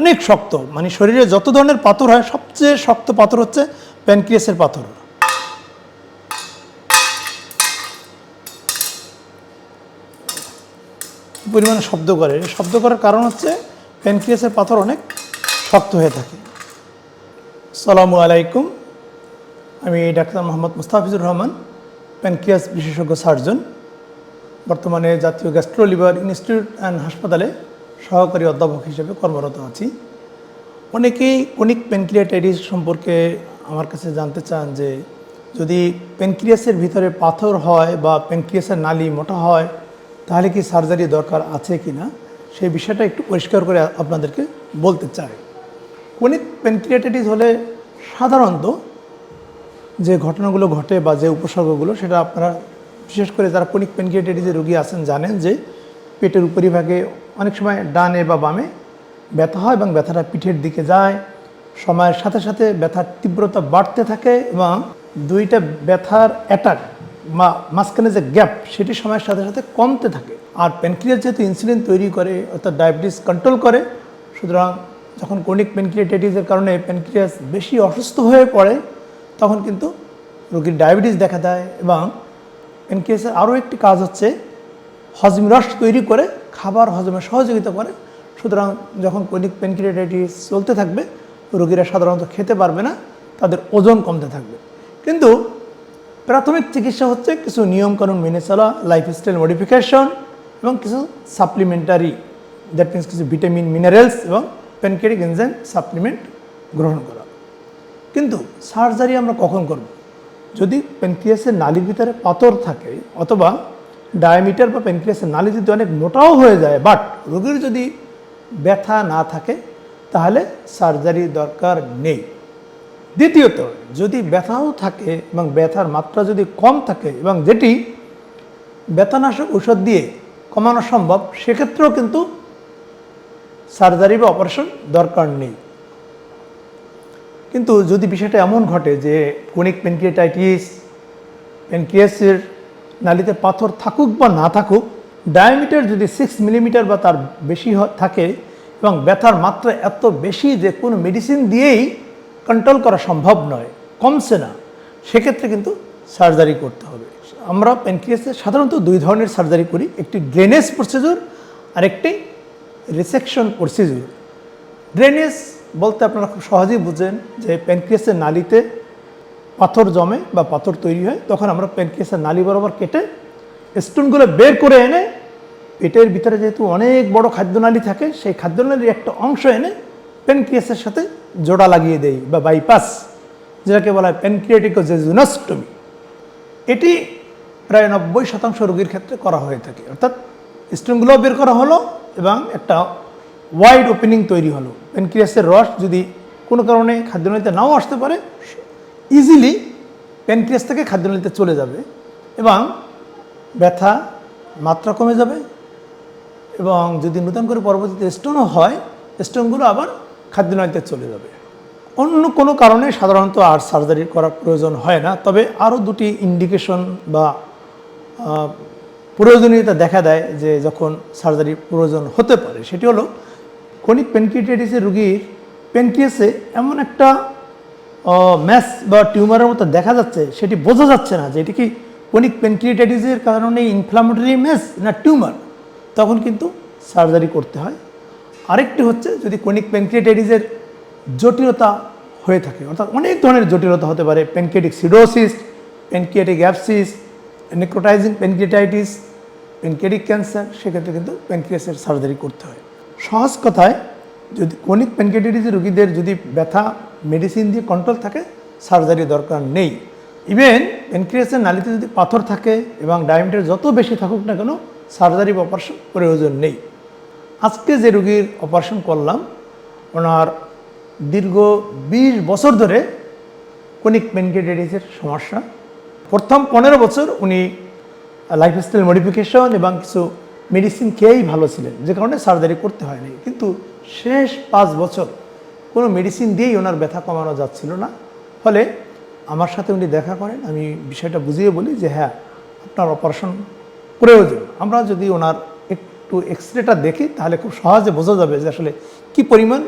অনেক শক্ত। মানে শরীরে যত ধরনের পাথর হয়, সবচেয়ে শক্ত পাথর হচ্ছে প্যানক্রিয়াসের পাথর। পরিমাণে শব্দ করে? শব্দ করার কারণ হচ্ছে প্যানক্রিয়াসের পাথর অনেক শক্ত হয়ে থাকে। সালামু আলাইকুম। আমি ডাক্তার মোহাম্মদ মুস্তাফিজুর রহমান, প্যানক্রিয়াস বিশেষজ্ঞ সার্জন। বর্তমানে জাতীয় গ্যাস্ট্রো লিভার ইনস্টিটিউট অ্যান্ড হাসপাতালে সহকারী অধ্যাপক হিসেবে কর্মরত আছি। অনেকেই কনিক প্যানক্রিয়াটাইটিস সম্পর্কে আমার কাছে জানতে চান যে, যদি প্যানক্রিয়াসের ভিতরে পাথর হয় বা প্যানক্রিয়াসের নালি মোটা হয়, তাহলে কি সার্জারি দরকার আছে কি না সেই বিষয়টা একটু পরিষ্কার করে আপনাদেরকে বলতে চাই। কনিক প্যানক্রিয়াটাইটিস হলে সাধারণত যে ঘটনাগুলো ঘটে বা যে উপসর্গগুলো, সেটা আপনারা, বিশেষ করে যারা কনিক প্যানক্রিয়াটাইটিসের রোগী আছেন, জানেন যে পেটের উপরিভাগে অনেক সময় ডানে বা বামে ব্যথা হয় এবং ব্যথাটা পিঠের দিকে যায়। সময়ের সাথে সাথে ব্যথার তীব্রতা বাড়তে থাকে এবং দুইটা ব্যথার অ্যাটাক বা মাঝখানে যে গ্যাপ সেটি সময়ের সাথে সাথে কমতে থাকে। আর প্যানক্রিয়াস যেহেতু ইনসুলিন তৈরি করে অর্থাৎ ডায়াবেটিস কন্ট্রোল করে, সুতরাং যখন ক্রনিক প্যানক্রিয়াটাইটিসের কারণে প্যানক্রিয়াস বেশি অসুস্থ হয়ে পড়ে, তখন কিন্তু রোগীর ডায়াবেটিস দেখা দেয় এবং প্যানক্রিয়াসের আরও একটি কাজ হচ্ছে হজম রস তৈরি করে খাবার হজমে সহযোগিতা করে। সুতরাং যখন ক্রনিক প্যানক্রিয়াটাইটিস চলতে থাকবে, রোগীরা সাধারণত খেতে পারবে না, তাদের ওজন কমতে থাকবে। কিন্তু প্রাথমিক চিকিৎসা হচ্ছে কিছু নিয়মকানুন মেনে চলা লাইফস্টাইল মডিফিকেশন এবং কিছু সাপ্লিমেন্টারি দ্যাট মিনস কিছু ভিটামিন মিনারেলস এবং প্যানক্রিয়াটিক এনজাইম সাপ্লিমেন্ট গ্রহণ করা। কিন্তু সার্জারি আমরা কখন করব? যদি প্যানক্রিয়াসের নালির ভিতরে পাথর থাকে অথবা ডায়ামিটার বা প্যানক্রিয়াসের নালি যদি অনেক মোটাও হয়ে যায় বাট রোগীর যদি ব্যথা না থাকে, তাহলে সার্জারি দরকার নেই। দ্বিতীয়ত, যদি ব্যথাও থাকে এবং ব্যথার মাত্রা যদি কম থাকে এবং যেটি ব্যথানাশক ঔষধ দিয়ে কমানো সম্ভব, সেক্ষেত্রেও কিন্তু সার্জারি বা অপারেশন দরকার নেই। কিন্তু যদি বিষয়টা এমন ঘটে যে ক্রনিক প্যানক্রিয়াটাইটিস প্যানক্রিয়াসের নালিতে পাথর থাকুক বা না থাকুক ডায়ামিটার যদি সিক্স মিলিমিটার বা তার বেশি থাকে এবং ব্যথার মাত্রা এত বেশি যে কোনো মেডিসিন দিয়েই কন্ট্রোল করা সম্ভব নয়, কমছে না। সেক্ষেত্রে কিন্তু সার্জারি করতে হবে। আমরা প্যানক্রিয়াসে সাধারণত দুই ধরনের সার্জারি করি, একটি ড্রেনেজ প্রসিডিউর আর একটি রিসেকশন প্রসিডিউর ড্রেনেজ বলতে আপনারা খুব সহজেই বুঝেন যে প্যানক্রিয়াসের নালিতে পাথর জমে বা পাথর তৈরি হয়, তখন আমরা প্যানক্রিয়াসের নালি বরাবর কেটে স্টোনগুলো বের করে এনে, পেটের ভিতরে যেহেতু অনেক বড় খাদ্যনালী থাকে, সেই খাদ্যনালীর একটা অংশ এনে প্যানক্রিয়াসের সাথে জোড়া লাগিয়ে দেই বা বাইপাস যেটাকে বলা হয় প্যানক্রিয়াটিকোজেজুনাস্টমি এটি প্রায় নব্বই শতাংশ রোগীর ক্ষেত্রে করা হয়ে থাকে। অর্থাৎ স্টোনগুলো বের করা হলো এবং একটা ওয়াইড ওপেনিং তৈরি হলো। প্যানক্রিয়াসের রস যদি কোনো কারণে খাদ্যনালীতে নাও আসতে পারে ইজিলি প্যানক্রিয়াস থেকে খাদ্যনালীতে চলে যাবে এবং ব্যথা মাত্রা কমে যাবে এবং যদি নতুন করে পরবর্তীতে স্টোনও হয় স্টোনগুলো আবার খাদ্যনালীতে চলে যাবে। অন্য কোনো কারণে সাধারণত আর সার্জারি করার প্রয়োজন হয় না, তবে আরও দুটি ইন্ডিকেশন বা প্রয়োজনীয়তা দেখা দেয় যে যখন সার্জারি প্রয়োজন হতে পারে। সেটি হলো ক্রনিক প্যানক্রিয়াটাইটিসের রুগীর প্যানক্রিয়াসে এমন একটা ম্যাস বা টিউমারের মতো দেখা যাচ্ছে, সেটি বোঝা যাচ্ছে না যে এটি কি ক্রনিক প্যানক্রিয়াটাইটিসের কারণে ইনফ্লামেটরি ম্যাস না টিউমার তখন কিন্তু সার্জারি করতে হয়। আরেকটি হচ্ছে, যদি ক্রনিক প্যানক্রিয়াটাইটিসের জটিলতা হয়ে থাকে, অর্থাৎ অনেক ধরনের জটিলতা হতে পারে pancreatic pseudocyst pancreatic abscess necrotising pancreatitis pancreatic cancer সেক্ষেত্রে কিন্তু প্যানক্রিয়াসের সার্জারি করতে হয়। সহজ কথায়, যদি কোনিক প্যানক্রিয়াটাইটিসের রোগীদের যদি ব্যথা মেডিসিন দিয়ে কন্ট্রোল থাকে সার্জারি দরকার নেই। ইভেন প্যানক্রিয়াসের নালিতে যদি পাথর থাকে এবং ডায়ামিটার যত বেশি থাকুক না কেন সার্জারি বা অপারেশন প্রয়োজন নেই। আজকে যে রুগীর অপারেশন করলাম, ওনার দীর্ঘ বিশ বছর ধরে কনিক প্যানক্রিয়াটাইটিসের সমস্যা। প্রথম পনেরো বছর উনি লাইফস্টাইল মডিফিকেশন এবং কিছু মেডিসিন খেয়েই ভালো ছিলেন, যে কারণে সার্জারি করতে হয়নি। কিন্তু শেষ পাঁচ বছর কোনো মেডিসিন দিয়েই ওনার ব্যথা কমানো যাচ্ছিল না। ফলে আমার সাথে উনি দেখা করেন, আমি বিষয়টা বুঝিয়ে বলি যে হ্যাঁ আপনার অপারেশন প্রয়োজন। আমরা যদি ওনার একটু এক্স রেটা দেখি, তাহলে খুব সহজে বোঝা যাবে যে আসলে কী পরিমাণ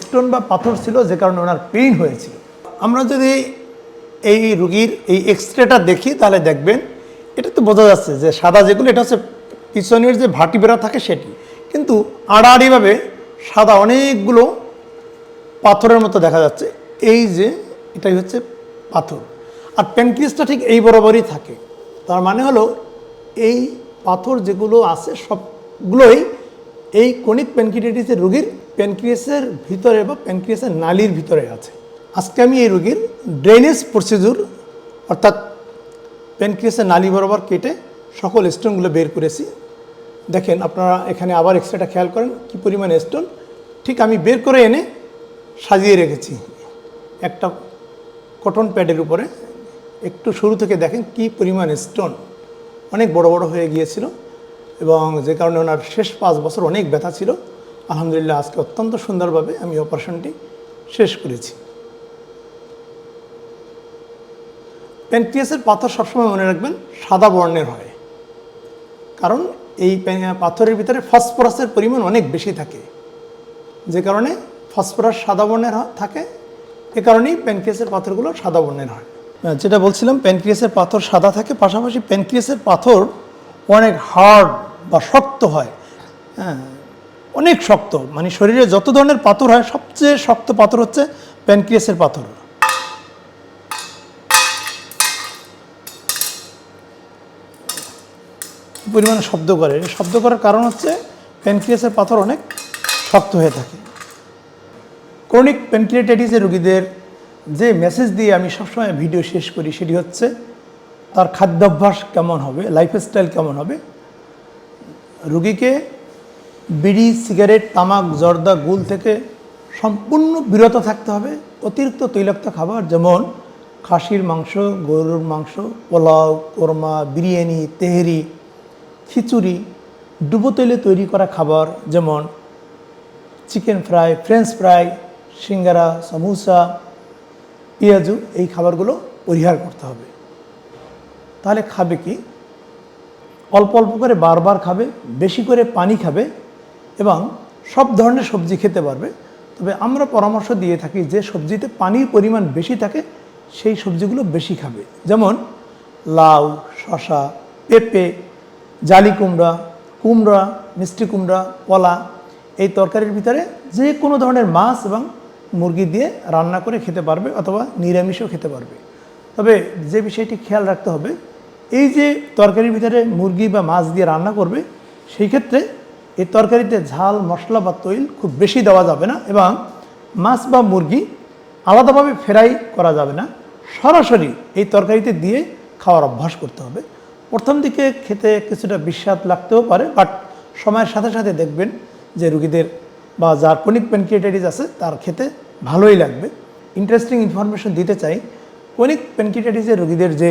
স্টোন বা পাথর ছিল যে কারণে ওনার পেইন হয়েছিল। আমরা যদি এই রুগীর এই এক্সরেটা দেখি, তাহলে দেখবেন এটা তো বোঝা যাচ্ছে যে সাদা যেগুলো, এটা হচ্ছে পিছনের যে ভাটিবেড়া থাকে সেটি। কিন্তু আড়াআড়িভাবে সাদা অনেকগুলো পাথরের মতো দেখা যাচ্ছে। এই যে, এটাই হচ্ছে পাথর। আর প্যানক্রিয়াসটা ঠিক এই বরাবরই থাকে। তার মানে হলো, এই পাথর যেগুলো আছে, সবগুলোই এই কনিক প্যানক্রিয়াটিসের রোগীর প্যানক্রিয়াসের ভিতরে বা প্যানক্রিয়াসের নালির ভিতরে আছে। আজকে আমি এই রোগীর ড্রেনেজ প্রসিডিউর অর্থাৎ প্যানক্রিয়াসের নালি বরাবর কেটে সকল স্টোনগুলো বের করেছি। দেখেন আপনারা এখানে আবার এক্সট্রাটা খেয়াল করেন, কি পরিমাণ স্টোন ঠিক আমি বের করে এনে সাজিয়ে রেখেছি। একটা কটন প্যাডের উপরে। একটু শুরু থেকে দেখেন কি পরিমাণ স্টোন অনেক বড় বড় হয়ে গিয়েছিল এবং যে কারণে ওনার শেষ পাঁচ বছর অনেক ব্যথা ছিল। আলহামদুলিল্লাহ আজকে অত্যন্ত সুন্দরভাবে আমি অপারেশনটি শেষ করেছি। প্যানক্রিয়াসের পাথর সবসময় মনে রাখবেন সাদা বর্ণের হয়। কারণ এই পাথরের ভিতরে ফসফরাসের পরিমাণ অনেক বেশি থাকে। যে কারণে ফসফরাস সাদা বর্ণের থাকে। এ কারণেই প্যানক্রিয়াসের পাথরগুলো সাদা বর্ণের হয়। যেটা বলছিলাম, প্যানক্রিয়াসের পাথর সাদা থাকে, পাশাপাশি প্যানক্রিয়াসের পাথর অনেক হার্ড বা শক্ত হয়। হ্যাঁ অনেক শক্ত মানে শরীরে যত ধরনের পাথর হয়, সবচেয়ে শক্ত পাথর হচ্ছে প্যানক্রিয়াসের পাথর। পরিমাণে শব্দ করে? শব্দ করার কারণ হচ্ছে প্যানক্রিয়াসের পাথর অনেক শক্ত হয়ে থাকে। ক্রনিক প্যানক্রিয়াটাইটিসের রোগীদের যে মেসেজ দিয়ে আমি সবসময় ভিডিও শেষ করি সেটি হচ্ছে, তার খাদ্যাভ্যাস কেমন হবে লাইফস্টাইল কেমন হবে? রুগীকে বিড়ি সিগারেট তামাক, জর্দা, গুল থেকে সম্পূর্ণ বিরত থাকতে হবে, অতিরিক্ত তৈলাক্ত খাবার যেমন খাসির মাংস, গরুর মাংস, পোলাও, কোরমা, বিরিয়ানি, তেহেরি, খিচুড়ি ডুবো তেলে তৈরি করা খাবার যেমন chicken fry, French fry singara, samosa, পেঁয়াজু এই খাবারগুলো পরিহার করতে হবে। তাহলে খাবে কি? অল্প অল্প করে বারবার খাবে, বেশি করে পানি খাবে এবং সব ধরনের সবজি খেতে পারবে। তবে আমরা পরামর্শ দিয়ে থাকি যে সবজিতে পানির পরিমাণ বেশি থাকে, সেই সবজিগুলো বেশি খাবে। যেমন লাউ শশা পেঁপে, জালি কুমড়া কুমড়া, মিষ্টি কুমড়া, কলা এই তরকারির ভিতরে যে কোনো ধরনের মাছ এবং মুরগি দিয়ে রান্না করে খেতে পারবে অথবা নিরামিষও খেতে পারবে। তবে যে বিষয়টি খেয়াল রাখতে হবে, এই যে তরকারির ভিতরে মুরগি বা মাছ দিয়ে রান্না করবে, সেই ক্ষেত্রে এই তরকারিতে ঝাল, মশলা বা তৈল খুব বেশি দেওয়া যাবে না এবং মাছ বা মুরগি আলাদাভাবে ফ্রাই করা যাবে না। সরাসরি এই তরকারিতে দিয়ে খাওয়ার অভ্যাস করতে হবে। প্রথম দিকে খেতে কিছুটা বিস্বাদ লাগতেও পারে, বাট সময়ের সাথে সাথে দেখবেন যে রুগীদের বা যার কনিক প্যানক্রিয়েটাইটিস আছে, তার খেতে ভালোই লাগবে। ইন্টারেস্টিং ইনফরমেশন দিতে চাই কনিক প্যানক্রিয়েটাইটিসের রোগীদের যে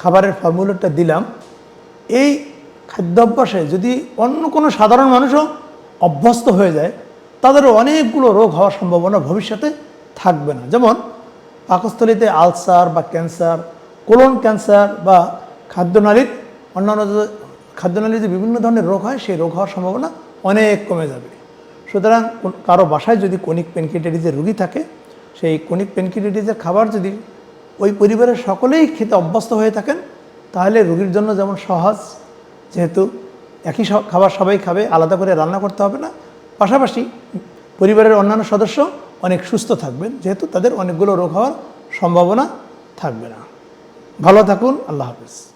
খাবারের ফর্মুলাটা দিলাম, এই খাদ্যাভ্যাসে যদি অন্য কোনো সাধারণ মানুষও অভ্যস্ত হয়ে যায়, তাদেরও অনেকগুলো রোগ হওয়ার সম্ভাবনা ভবিষ্যতে থাকবে না। যেমন, পাকস্থলীতে আলসার বা ক্যান্সার, কোলন ক্যান্সার বা খাদ্যনালীর অন্যান্য খাদ্যনালীর যে বিভিন্ন ধরনের রোগ হয়, সেই রোগ হওয়ার সম্ভাবনা অনেক কমে যাবে। সুতরাং কারও বাসায় যদি কনিক পেনকিটাইটিসের রুগী থাকে, সেই কনিক পেনকিটাইটিসের খাবার যদি ওই পরিবারের সকলেই খেতে অভ্যস্ত হয়ে থাকেন, তাহলে রুগীর জন্য যেমন সহজ, যেহেতু একই খাবার সবাই খাবে, আলাদা করে রান্না করতে হবে না। পাশাপাশি পরিবারের অন্যান্য সদস্য অনেক সুস্থ থাকবেন, যেহেতু তাদের অনেকগুলো রোগ হওয়ার সম্ভাবনা থাকবে না। ভালো থাকুন, আল্লাহ হাফিজ।